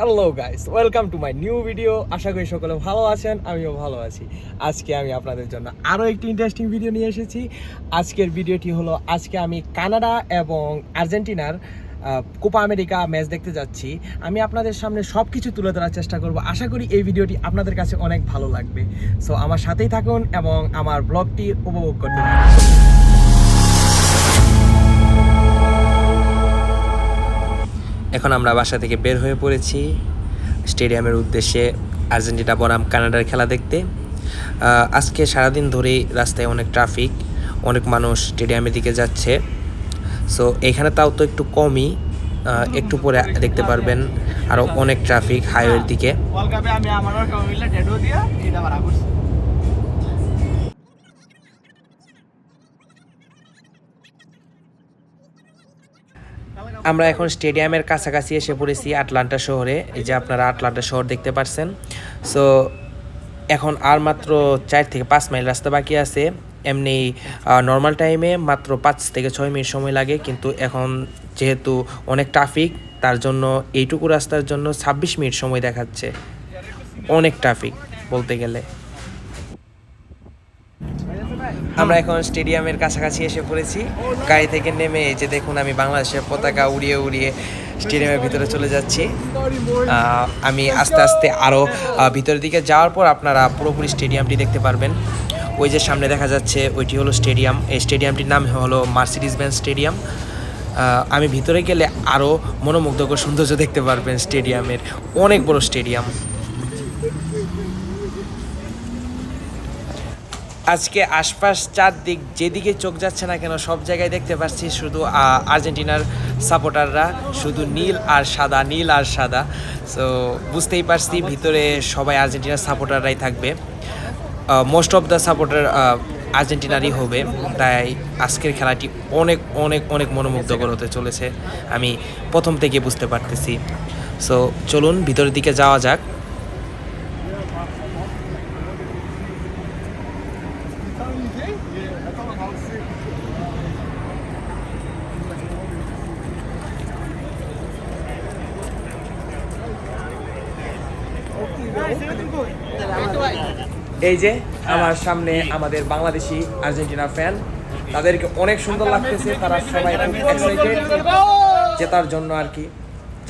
Hello guys welcome to my new video আশা করি সকলে ভালো আছেন, আমিও ভালো আছি। আজকে আমি আপনাদের জন্য আরও একটি ইন্টারেস্টিং ভিডিও নিয়ে এসেছি। আজকের ভিডিওটি হলো, আজকে আমি কানাডা এবং আর্জেন্টিনার কোপা আমেরিকা ম্যাচ দেখতে যাচ্ছি। আমি আপনাদের সামনে সব কিছু তুলে ধরার চেষ্টা করব। আশা করি এই ভিডিওটি আপনাদের কাছে অনেক ভালো লাগবে। সো আমার সাথেই থাকুন এবং আমার ব্লগটি উপভোগ করতে থাকুন। এখন আমরা বাসা থেকে বের হয়ে পড়েছি স্টেডিয়ামের উদ্দেশ্যে আর্জেন্টিনা, বনাম, কানাডার খেলা দেখতে। আজকে সারাদিন ধরেই রাস্তায় অনেক ট্রাফিক অনেক মানুষ স্টেডিয়ামের দিকে যাচ্ছে। সো এখানে তাও তো একটু কমই একটু পরে দেখতে পারবেন আরও অনেক ট্রাফিক হাইওয়ের দিকে। আমার এখন স্টেডিয়ামের কাছাকাছি এসে পড়েছি আটলান্টা শহরে। এই যে আপনারা আটলান্টা শহর দেখতে পাচ্ছেন সো এখন আর মাত্র চার থেকে পাঁচ মাইল রাস্তা বাকি আছে। এমনি নর্মাল টাইমে মাত্র পাঁচ থেকে ছয় মিনিট সময় লাগে। কিন্তু এখন যেহেতু অনেক ট্রাফিক তার জন্য এইটুকু রাস্তার জন্য ছাব্বিশ মিনিট সময় দেখাচ্ছে। অনেক ট্রাফিক বলতে গেলে। আমরা এখন স্টেডিয়ামের কাছাকাছি এসে পড়েছি। গাড়ি থেকে নেমে এই যে দেখুন, আমি বাংলাদেশের পতাকা উড়িয়ে উড়িয়ে স্টেডিয়ামের ভিতরে চলে যাচ্ছি। আমি আস্তে আস্তে আরও ভিতরের দিকে যাওয়ার পর আপনারা পুরোপুরি স্টেডিয়ামটি দেখতে পারবেন। ওই যে সামনে দেখা যাচ্ছে, ওইটি হলো স্টেডিয়াম। এই স্টেডিয়ামটির নাম হলো মার্সিডিস ব্যান্ড স্টেডিয়াম আমি ভিতরে গেলে আরও মনোমুগ্ধকর সৌন্দর্য দেখতে পারবেন স্টেডিয়ামের। অনেক বড় স্টেডিয়াম। আজকে আশপাশ চারদিক যেদিকে চোখ যাচ্ছে না কেন, সব জায়গায় দেখতে পাচ্ছি শুধু আর্জেন্টিনার সাপোর্টাররা শুধু নীল আর সাদা, নীল আর সাদা। সো বুঝতেই পারছি ভিতরে সবাই আর্জেন্টিনার সাপোর্টাররাই থাকবে। মোস্ট অফ দ্য সাপোর্টার আর্জেন্টিনারই হবে। তাই আজকের খেলাটি অনেক অনেক অনেক মনোমুগ্ধকর হতে চলেছে। আমি প্রথম থেকে বুঝতে পারতেছি। সো চলুন, ভিতরের দিকে যাওয়া যাক। এই যে আমার সামনে আমাদের বাংলাদেশি আর্জেন্টিনা ফ্যান তাদেরকে অনেক সুন্দর লাগতেছে তারা সবাই খুব এক্সাইটেড জেতার জন্য আর কি।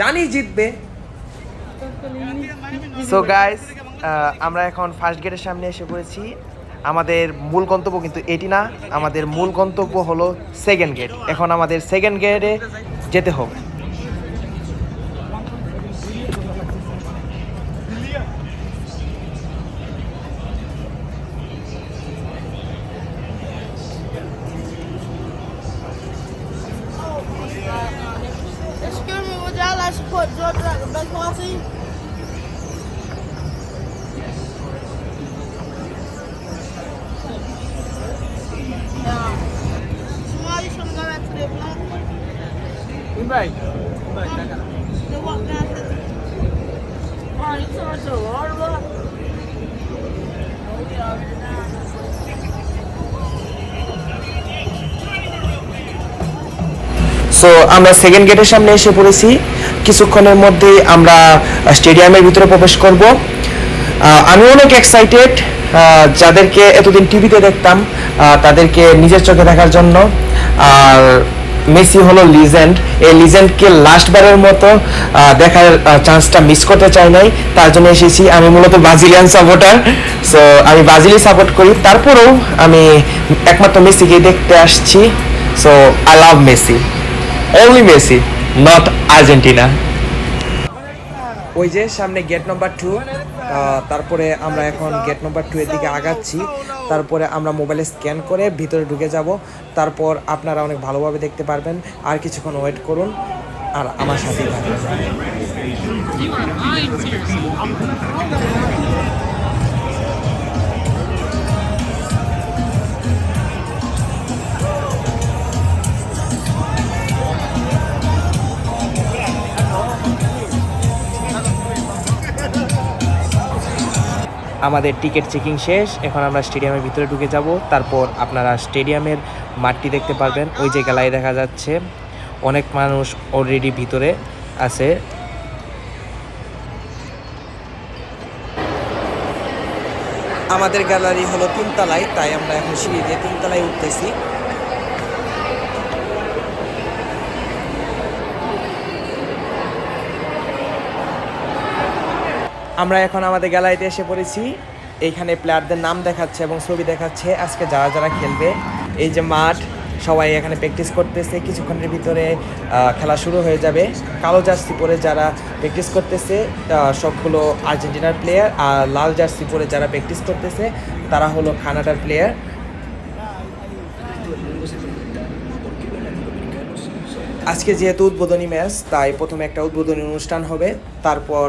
জানি জিতবে। সো গাইস আমরা এখন ফার্স্ট গেটের সামনে এসে পড়েছি। আমাদের মূল গন্তব্য কিন্তু এটি না আমাদের মূল গন্তব্য হলো সেকেন্ড গেট এখন আমাদের সেকেন্ড গেটে যেতে হবে। সো আমরা সেকেন্ড গেটের সামনে এসে পড়েছি। কিছুক্ষণের মধ্যেই আমরা স্টেডিয়ামের ভিতরে প্রবেশ করব। আমি অনেক এক্সাইটেড যাদেরকে এতদিন টিভিতে দেখতাম তাদেরকে নিজের চোখে দেখার জন্য। আর মেসি হলো লিজেন্ড এই লিজেন্ডকে লাস্টবারের মতো দেখার চান্সটা মিস করতে চাই নাই। তার জন্য এসেছি আমি মূলত ব্রাজিলিয়ান সাপোর্টার সো আমি ব্রাজিলই সাপোর্ট করি। তারপরেও আমি একমাত্র মেসিকে দেখতে আসছি। So I love Messi only Messi not Argentina ওই যে সামনে গেট নাম্বার টু তারপরে আমরা এখন গেট নাম্বার টু এর দিকে আগাচ্ছি। তারপরে আমরা মোবাইলে স্ক্যান করে ভিতরে ঢুকে যাব। তারপর আপনারা অনেক ভালোভাবে দেখতে পারবেন। আর কিছুক্ষণ ওয়েট করুন আর আমার সাথেই থাকুন। আমাদের টিকিট চেকিং শেষ, এখন আমরা স্টেডিয়ামের ভিতরে ঢুকে যাব। তারপর আপনারা স্টেডিয়ামের মাঠটি দেখতে পারবেন, ওই যে গ্যালারি দেখা যাচ্ছে। অনেক মানুষ অলরেডি ভিতরে আছে। আমাদের গ্যালারি হলো তিনতলায়, তাই আমরা এখন সিঁড়ি দিয়ে তিনতলায় উঠতেছি। আমরা এখন আমাদের গ্যালারিতে এসে পড়েছি। এইখানে প্লেয়ারদের নাম দেখাচ্ছে এবং ছবি দেখাচ্ছে। আজকে যারা যারা খেলবে, এই যে মাঠ, সবাই এখানে প্র্যাকটিস করতেছে। কিছুক্ষণের ভিতরে খেলা শুরু হয়ে যাবে। কালো জার্সি পরে যারা প্র্যাকটিস করতেছে সবগুলো আর্জেন্টিনার প্লেয়ার আর লাল জার্সি পরে যারা প্র্যাকটিস করতেছে, তারা হলো কানাডার প্লেয়ার আজকে যেহেতু উদ্বোধনী ম্যাচ, তাই প্রথমে একটা উদ্বোধনী অনুষ্ঠান হবে। তারপর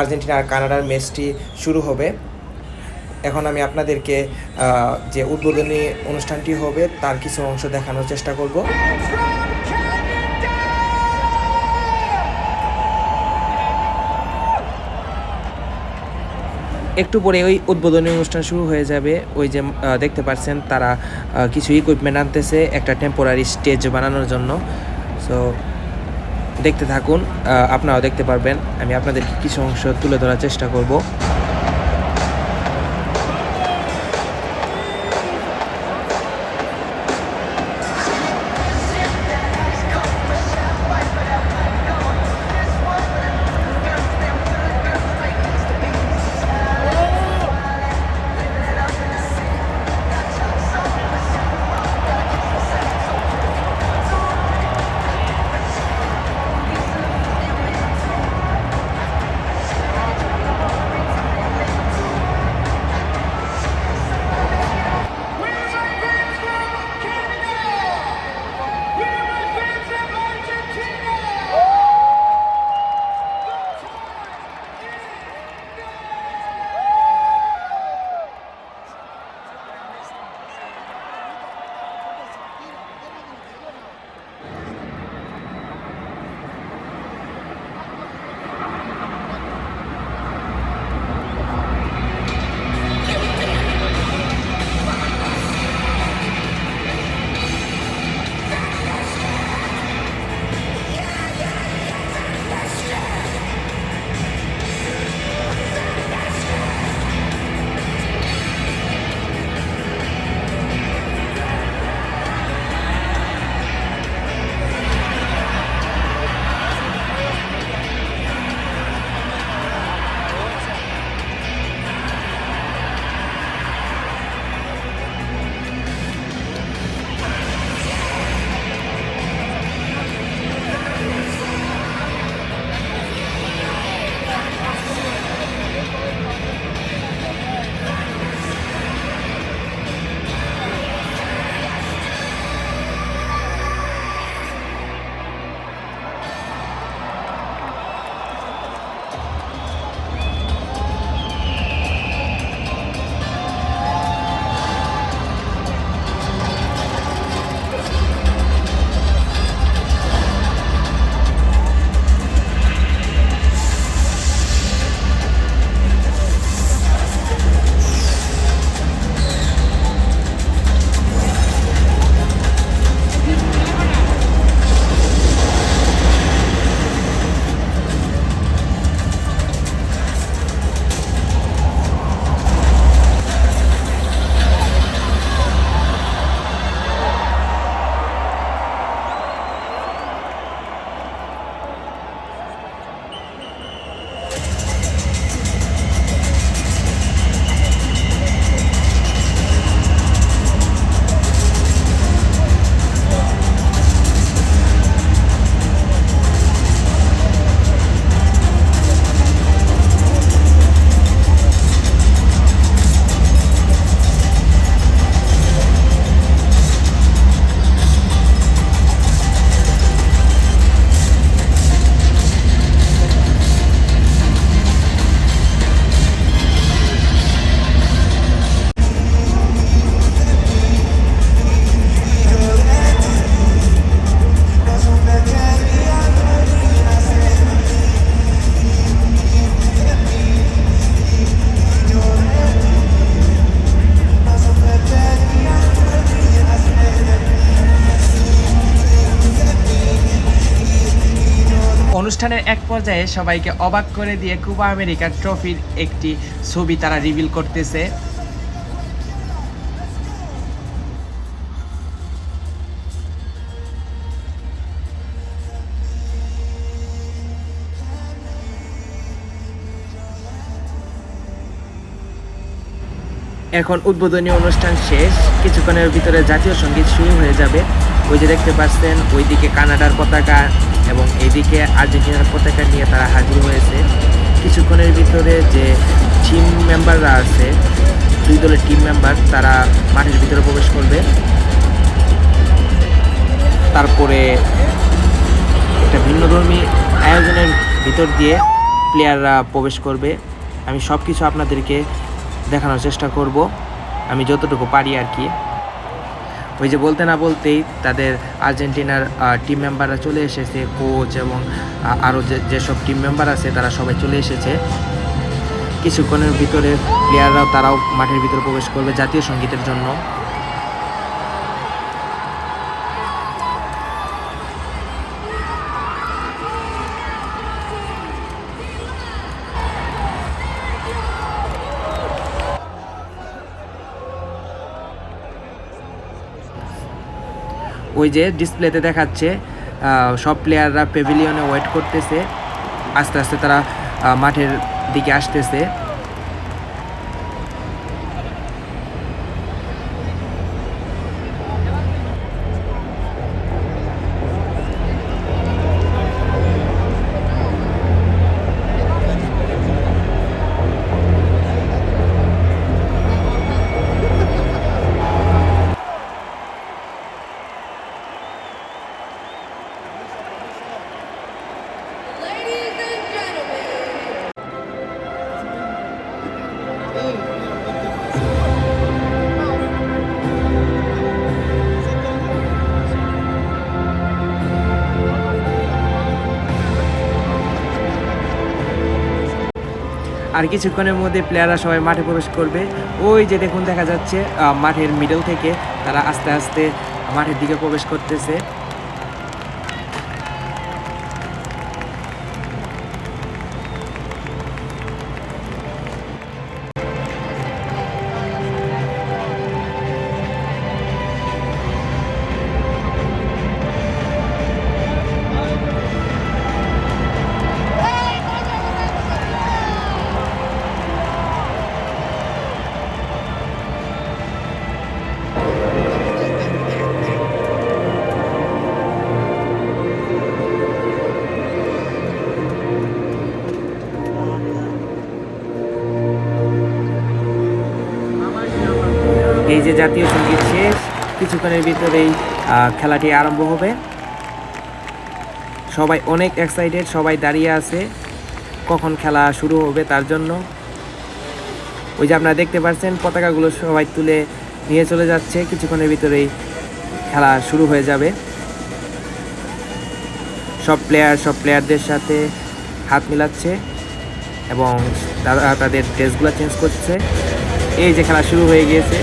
আর্জেন্টিনা আর কানাডার ম্যাচটি শুরু হবে। এখন আমি আপনাদেরকে যে উদ্বোধনী অনুষ্ঠানটি হবে তার কিছু অংশ দেখানোর চেষ্টা করব। একটু পরে ওই উদ্বোধনী অনুষ্ঠান শুরু হয়ে যাবে। ওই যে দেখতে পাচ্ছেন তারা কিছু ইকুইপমেন্ট আনতেছে, একটা টেম্পোরারি স্টেজ বানানোর জন্য। সো দেখতে থাকুন আপনারাও দেখতে পারবেন। আমি আপনাদের কিছু অংশ তুলে ধরার চেষ্টা করব। পর্যায়ে সবাইকে অবাক করে দিয়ে কুবা আমেরিকা ট্রফির একটি ছবি তারা রিভিল করতেছে। এখন উদ্বোধনী অনুষ্ঠান শেষ। কিছুক্ষণের ভিতরে জাতীয় সংগীত শুরু হয়ে যাবে। ওই যে দেখতে পাচ্ছেন, ওইদিকে কানাডার পতাকা এবং এইদিকে আর্জেন্টিনার পতাকা নিয়ে তারা হাজির হয়েছে। কিছুক্ষণের ভিতরে যে টিম মেম্বাররা আছে, দুই দলের টিম মেম্বার তারা মাঠের ভিতরে প্রবেশ করবে। তারপরে একটা ভিন্নধর্মী আয়োজনের ভিতর দিয়ে প্লেয়াররা প্রবেশ করবে। আমি সব কিছু আপনাদেরকে দেখানোর চেষ্টা করব। আমি যতটুকু পারি আর কি। ওই যে বলতে না বলতেই তাদের আর্জেন্টিনার টিম মেম্বাররা চলে এসেছে কোচ এবং আরও যে, যেসব টিম মেম্বার আছে তারা সবাই চলে এসেছে। কিছুক্ষণের ভিতরে প্লেয়াররাও তারাও মাঠের ভিতরে প্রবেশ করবে জাতীয় সঙ্গীতের জন্য। ওই যে ডিসপ্লেতে দেখাচ্ছে সব প্লেয়াররা পেভিলিয়নে ওয়েট করতেছে। আস্তে আস্তে তারা মাঠের দিকে আসতেছে। আর কিছুক্ষণের মধ্যে প্লেয়াররা সবাই মাঠে প্রবেশ করবে। ওই যে দেখুন, দেখা যাচ্ছে মাঠের মিডল থেকে তারা আস্তে আস্তে মাঠের দিকে প্রবেশ করতেছে। জাতীয় সংগীত শেষ। কিছুক্ষণের ভিতরেই খেলাটি আরম্ভ হবে। সবাই অনেক এক্সাইটেড সবাই দাঁড়িয়ে আছে কখন খেলা শুরু হবে তার জন্য। ওই যে আপনারা দেখতে পাচ্ছেন, পতাকাগুলো সবাই তুলে নিয়ে চলে যাচ্ছে। কিছুক্ষণের ভিতরেই খেলা শুরু হয়ে যাবে। সব প্লেয়ার সব প্লেয়ারদের সাথে হাত মিলাচ্ছে এবং তারা, তাদের ড্রেসগুলো চেঞ্জ করছে। এই যে খেলা শুরু হয়ে গিয়েছে।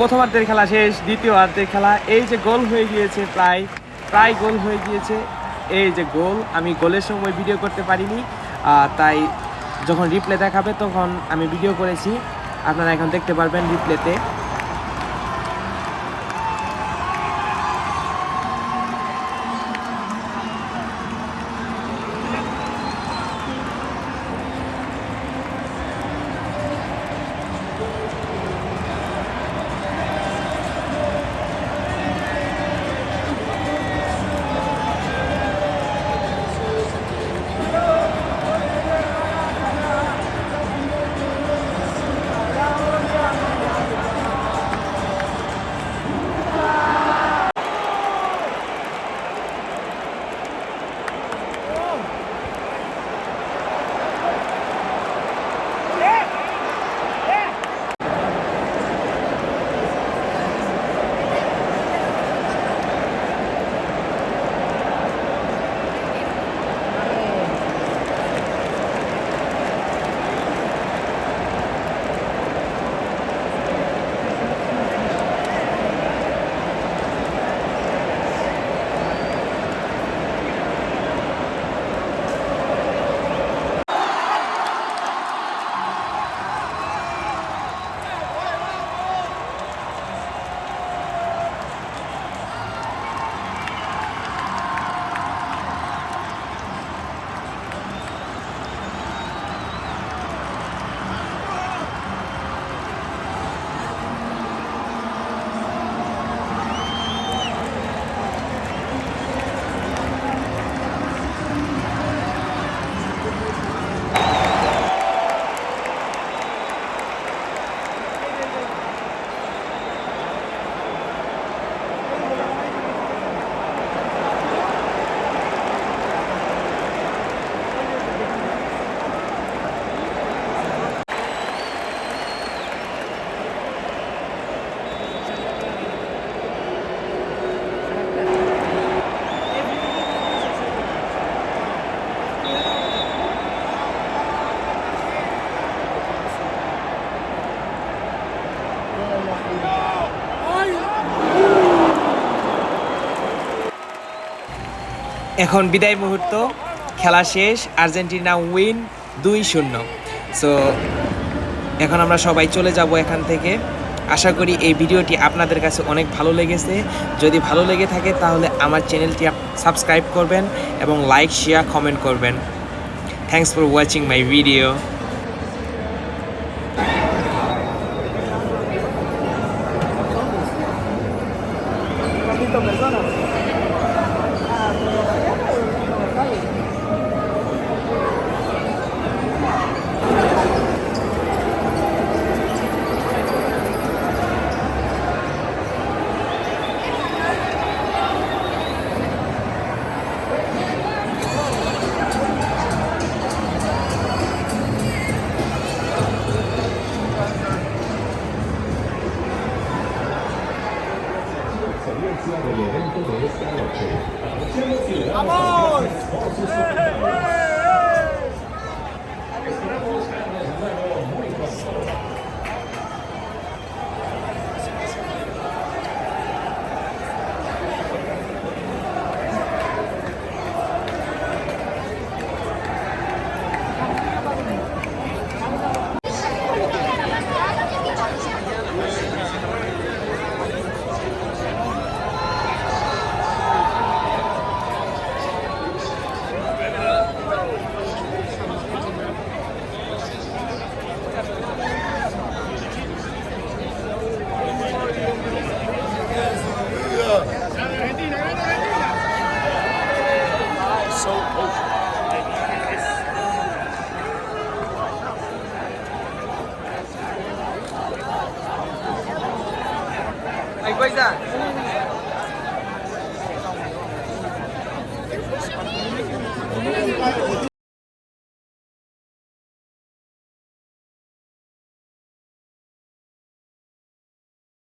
প্রথমার্ধের খেলা শেষ দ্বিতীয়ার্ধের খেলা। এই যে গোল হয়ে গিয়েছে প্রায় প্রায় গোল হয়ে গিয়েছে। এই যে গোল, আমি গোলের সময় ভিডিও করতে পারিনি। তাই যখন রিপ্লে দেখাবে তখন আমি ভিডিও করেছি। আপনারা এখন দেখতে পারবেন রিপ্লেতে এখন বিদায় মুহূর্ত, খেলা শেষ, আর্জেন্টিনা উইন দুই শূন্য। সো এখন আমরা সবাই চলে যাব এখান থেকে। আশা করি এই ভিডিওটি আপনাদের কাছে অনেক ভালো লেগেছে। যদি ভালো লেগে থাকে তাহলে আমার চ্যানেলটি সাবস্ক্রাইব করবেন এবং লাইক, শেয়ার, কমেন্ট করবেন। Thanks for watching my video ¡Vamos! ¡Eh,